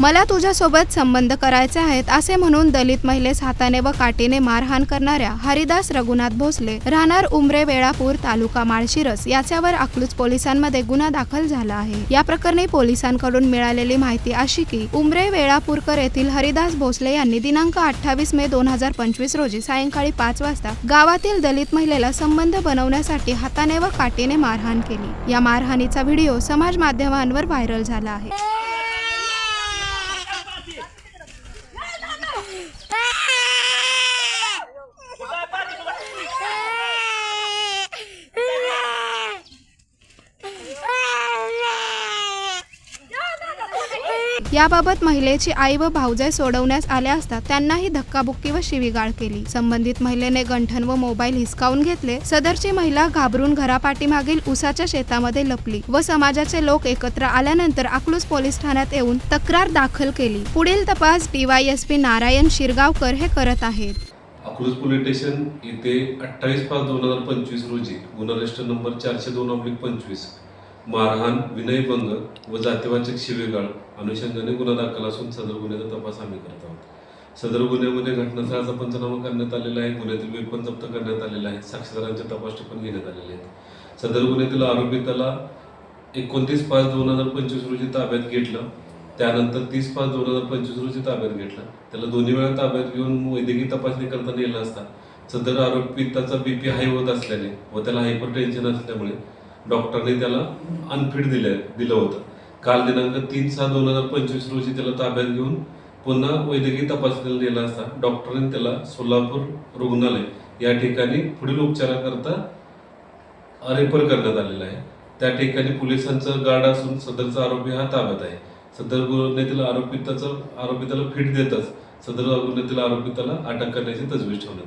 मला तुझ्यासोबत संबंध करायचे आहेत असे म्हणून दलित महिलेस हाताने व काठीने मारहाण करणाऱ्या हरिदास रघुनाथ भोसले राहणार उमरे वेळापूर तालुका माळशिरस याच्यावर अकलूज पोलिसांमध्ये गुन्हा दाखल झाला आहे. या प्रकरणी पोलिसांकडून मिळालेली माहिती अशी की उमरे वेळापूरकर येथील हरिदास भोसले यांनी दिनांक अठ्ठावीस मे दोन हजार पंचवीस रोजी सायंकाळी पाच वाजता गावातील दलित महिलेला संबंध बनवण्यासाठी हाताने व काठीने मारहाण केली. या मारहाणीचा व्हिडिओ समाज माध्यमांवर व्हायरल झाला आहे. याबाबत महिलेची आई व भाऊजाई सोडवण्यास आल्या असता त्यांनाही धक्काबुक्की व शिवीगाळ केली. संबंधित महिलेने गंठन व मोबाईल हिसकावून घेतले. सदरची महिला घाबरून घरापाठीमागील उसाच्या शेतामध्ये लपली व समाजाचे लोक एकत्र आल्यानंतर अकलूज पोलीस ठाण्यात येऊन तक्रार दाखल केली. पुढील तपास डीवायएसपी नारायण शिरगावकर हे करत आहेत. अकलूज पोलीस स्टेशन येथे अठ्ठावीस पाच दोन हजार पंचवीस रोजी गुन्हा रजिस्टर नंबर चारशे दोन ऑब्लिक पंचवीस. मारहाण विनयभंग व जातीवाचक शिवेगाळ अनुषंगाने गुन्हा दाखल असून सदर गुन्ह्याचा तपास आम्ही करत आहोत. सदर गुन्ह्यामध्ये घटनास्थळाचा पंचनामा करण्यात आलेला आहे. गुन्ह्यातील वेपन जप्त करण्यात आलेला आहे साक्षीदारांचे तपासणी पण घेण्यात आलेले आहेत. सदर गुन्ह्यातील आरोपी त्याला एकोणतीस पाच दोन हजार पंचवीस रोजी ताब्यात घेतलं. त्यानंतर तीस पाच दोन हजार पंचवीस रोजी ताब्यात घेतलं. त्याला दोन्ही वेळा ताब्यात घेऊन वैद्यकीय तपासणी करता नेलं असता. सदर आरोपी त्याचा बीपी हाय होत असल्याने व त्याला हायपर टेन्शन असल्यामुळे डॉक्टरने त्याला अनफिट दिले दिलं होतं. काल दिनांक तीन सहा दोन हजार पंचवीस रोजी त्याला ताब्यात घेऊन पुन्हा वैद्यकीय तपासणीला नेला असता. डॉक्टरांनी त्याला सोलापूर रुग्णालय या ठिकाणी पुढील उपचाराकरता रेफर करण्यात आलेला आहे. त्या ठिकाणी पोलिसांचं गार्ड असून सदरचा आरोपी हा ताब्यात आहे. सदर गुन्ह्यातील आरोपी त्याचं आरोपी त्याला फिट देतच सदर गुन्ह्यातील आरोपी त्याला अटक करण्याची तजवीज ठेवण्यात